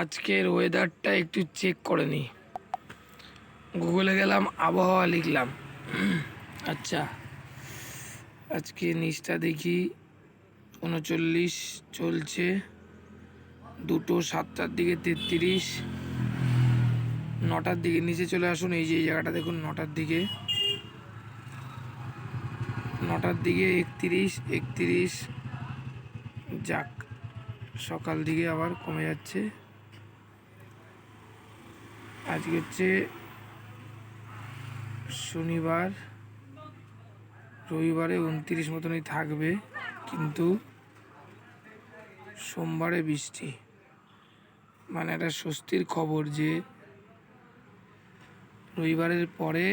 আজকের ওয়েদারটা একটু চেক করে নিই গুগলে গেলাম, আবহাওয়া লিখলাম। আচ্ছা আজকে নিচটা দেখি, উনচল্লিশ চলছে, দুটো সাতটার দিকে তেত্রিশ, নটার দিকে নিচে চলে আসুন, এই যে, এই জায়গাটা দেখুন, নটার দিকে। নটার দিকে একত্রিশ একত্রিশ, যাক, সকাল দিকে আবার কমে যাচ্ছে। আজকে হচ্ছে শনিবার, রবিবারে উনত্রিশ মতনই থাকবে, কিন্তু সোমবারে বৃষ্টি। মানে একটা স্বস্তির খবর যে রবিবারের পরে,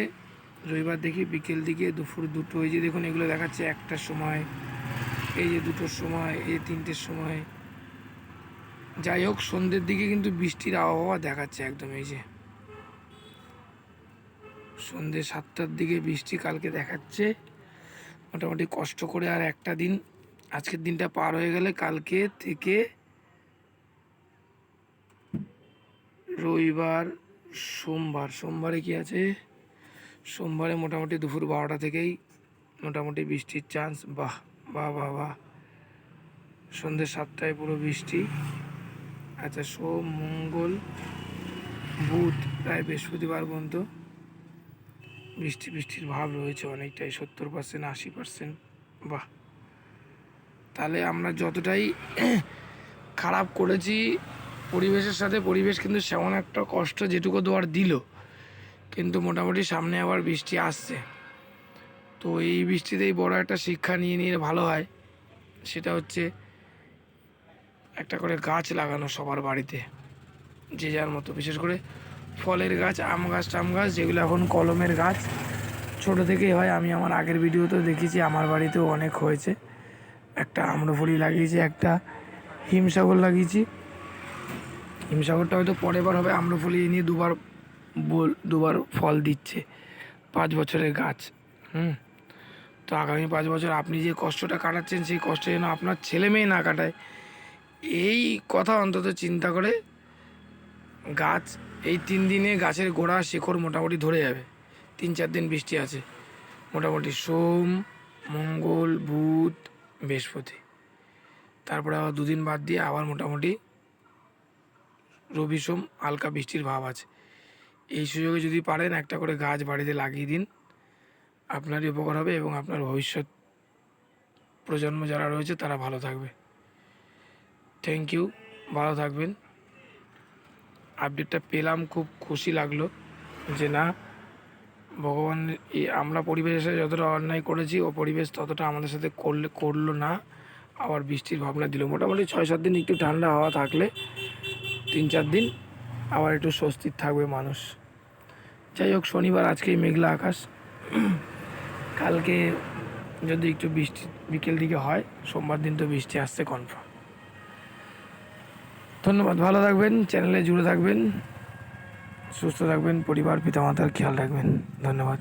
রবিবার দেখি বিকেল দিকে দুপুর দুটো, এই যে দেখুন এগুলো দেখাচ্ছে একটার সময়, এই যে দুটোর সময়, এই তিনটের সময়। যাই হোক, সন্ধ্যের দিকে কিন্তু বৃষ্টির আবহাওয়া দেখাচ্ছে একদম, এই যে। সন্ধ্যে সাতটার দিকে বৃষ্টি কালকে দেখাচ্ছে। মোটামুটি কষ্ট করে আর একটা দিন। আজকের দিনটা পার হয়ে গেলে কালকে থেকে রবিবার, সোমবার। সোমবারে কি আছে? সোমবারে মোটামুটি দুপুর বারোটা থেকেই মোটামুটি বৃষ্টির চান্স বাহ বাহ বাহ বাহ। সন্ধ্যে সাতটায় পুরো বৃষ্টি। আচ্ছা সোম, মঙ্গল, বুধ, প্রায় বৃহস্পতিবার পর্যন্ত। বৃষ্টি, বৃষ্টির ভাব রয়েছে অনেকটাই, সত্তর পার্সেন্ট আশি পার্সেন্ট বাহ! তাহলে আমরা যতটাই খারাপ করেছি, পরিবেশের সাথে, পরিবেশ কিন্তু সেমন একটা কষ্ট যেটুকু দেওয়ার দিল। কিন্তু মোটামুটি সামনে আবার বৃষ্টি আসছে। তো এই বৃষ্টিতেই বড় একটা শিক্ষা নিয়ে নিয়ে ভালো হয়। সেটা হচ্ছে একটা করে গাছ লাগানো সবার বাড়িতে। যে যার মতো। বিশেষ করে ফলের গাছ, আম গাছ, টাম গাছ, যেগুলো এখন কলমের গাছ। ছোট থেকেই হয়, আমি আমার আগের ভিডিওতেও দেখেছি, আমার বাড়িতেও অনেক হয়েছে। একটা আম্রফলি লাগিয়েছি, একটা হিমসাগর লাগিয়েছি। হিমসাগরটা হয়তো পরের বার হবে, আম্রফলি নিয়ে দুবার বল, দুবার ফল দিচ্ছে পাঁচ বছরের গাছ, হুম। তো আগামী পাঁচ বছর আপনি যে কষ্টটা কাটাচ্ছেন, সেই কষ্ট যেন আপনার ছেলে মেয়ে না কাটায়, এই কথা অন্তত চিন্তা করে গাছ এই তিন দিনে গাছের গোড়া শিকড় মোটামুটি ধরে যাবে। তিন চার দিন বৃষ্টি আছে। মোটামুটি সোম, মঙ্গল, বুধ, বৃহস্পতি। তারপরে আবার দুদিন বাদ দিয়ে আবার মোটামুটি রবি, সোম, হালকা বৃষ্টির ভাব আছে। এই সুযোগে যদি পারেন একটা করে গাছ বাড়িতে লাগিয়ে দিন। আপনারই উপকার হবে এবং আপনার ভবিষ্যৎ প্রজন্ম যারা রয়েছে তারা ভালো থাকবে। থ্যাংক ইউ ভালো থাকবেন। আপডেটটা পেলাম, খুব খুশি লাগল যে না, ভগবান আমরা পরিবেশের সাথে যতটা অন্যায় করেছি, ও পরিবেশ ততটা আমাদের সাথে করলে, করল না। আবার বৃষ্টির ভাবনা দিল। মোটামুটি ছয় সাত দিন একটু ঠান্ডা হাওয়া থাকলে তিন চার দিন আবার একটু স্বস্তির থাকবে মানুষ। যাই হোক, শনিবার আজকেই মেঘলা আকাশ। কালকে যদি একটু বৃষ্টি, বিকেল দিকে হয়, সোমবার দিন তো বৃষ্টি আসছে কনফার্ম। ধন্যবাদ ভালো থাকবেন চ্যানেলে জুড়ে থাকবেন সুস্থ থাকবেন পরিবার পিতামাতার খেয়াল রাখবেন ধন্যবাদ।